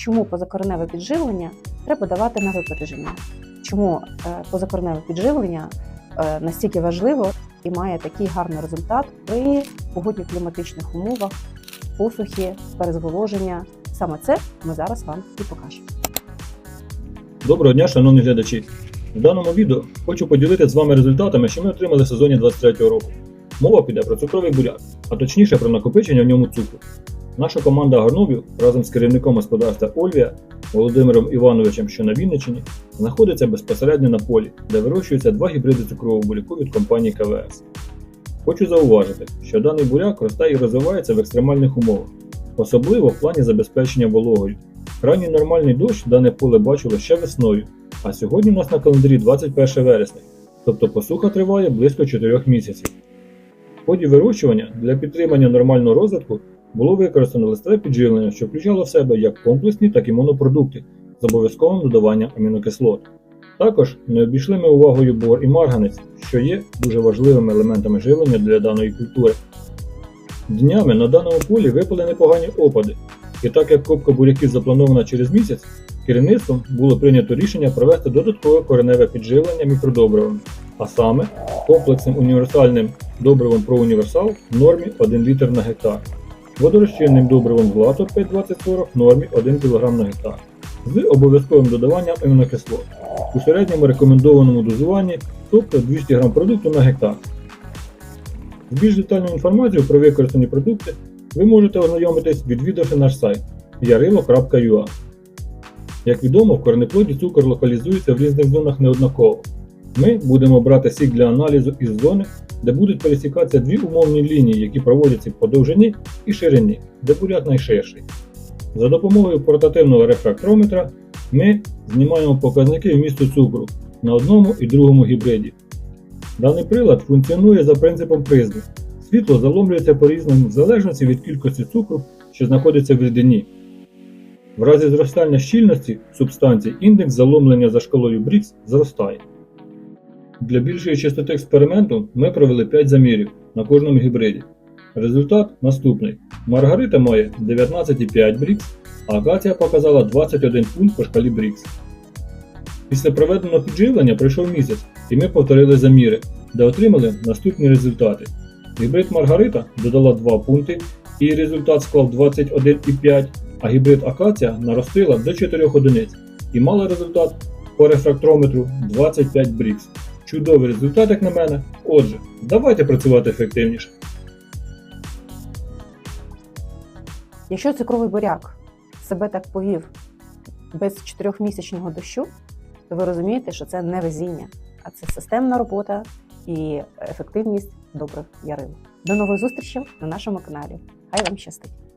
чому позакореневе підживлення треба давати на випередження. Чому е, позакореневе підживлення е, настільки важливо і має такий гарний результат при погодні-кліматичних умовах, посухи, перезволоження. Саме це ми зараз вам і покажемо. Доброго дня, шановні глядачі! В даному відео хочу поділитися з вами результатами, що ми отримали в сезоні 23 року. Мова піде про цукровий буряк, а точніше про накопичення в ньому цукру. Наша команда агрономів разом з керівником господарства Ольвія Володимиром Івановичем, що на Вінниччині, знаходиться безпосередньо на полі, де вирощуються два гібриди цукрового буряку від компанії КВС. Хочу зауважити, що даний буряк росте і розвивається в екстремальних умовах, особливо в плані забезпечення вологою. Ранній нормальний дощ дане поле бачило ще весною, а сьогодні у нас на календарі 21 вересня, тобто посуха триває близько 4 місяців. В ході вирощування для підтримання нормального розвитку було використано листове підживлення, що включало в себе як комплексні, так і монопродукти з обов'язковим додаванням амінокислот. Також не обійшли ми увагою бор і марганець, що є дуже важливими елементами живлення для даної культури. Днями на даному полі випали непогані опади, і так як копка буряків запланована через місяць, керівництвом було прийнято рішення провести додаткове кореневе підживлення мікродобривами, а саме комплексним універсальним добривом ProUniversal в нормі 1 літр на гектар, водорозчинним добривом Златор 52040 в нормі 1 кг на гектар, з обов'язковим додаванням амінокислот у середньому рекомендованому дозуванні, тобто 200 г продукту на гектар. З більш детальною інформацією про використані продукти ви можете ознайомитись, відвідавши наш сайт yarilo.ua. Як відомо, в корнеплоді цукор локалізується в різних зонах неоднаково. Ми будемо брати сік для аналізу із зони, де будуть пересікатися дві умовні лінії, які проводяться по довжині і ширині, де буряк найширший. За допомогою портативного рефрактрометра ми знімаємо показники вмісту цукру на одному і другому гібриді. Даний прилад функціонує за принципом призми. Світло заломлюється по-різному в залежності від кількості цукру, що знаходиться в рідині. В разі зростання щільності субстанції індекс заломлення за шкалою Брікс зростає. Для більшої чистоти експерименту ми провели 5 замірів на кожному гібриді. Результат наступний: Маргарита має 19,5 Брікс, а акація показала 21 пункт по шкалі Брікс. Після проведеного підживлення пройшов місяць, і ми повторили заміри, де отримали наступні результати. Гібрид Маргарита додала 2 пункти, і результат склав 21,5, а гібрид Акація наростила до 4 одиниць і мала результат по рефрактрометру 25 брікс. Чудовий результат, як на мене. Отже, давайте працювати ефективніше. Якщо цукровий буряк себе так повів без 4-місячного дощу, то ви розумієте, що це не везіння, а це системна робота і ефективність добрих ярин. До нових зустрічей на нашому каналі. Хай вам щастить!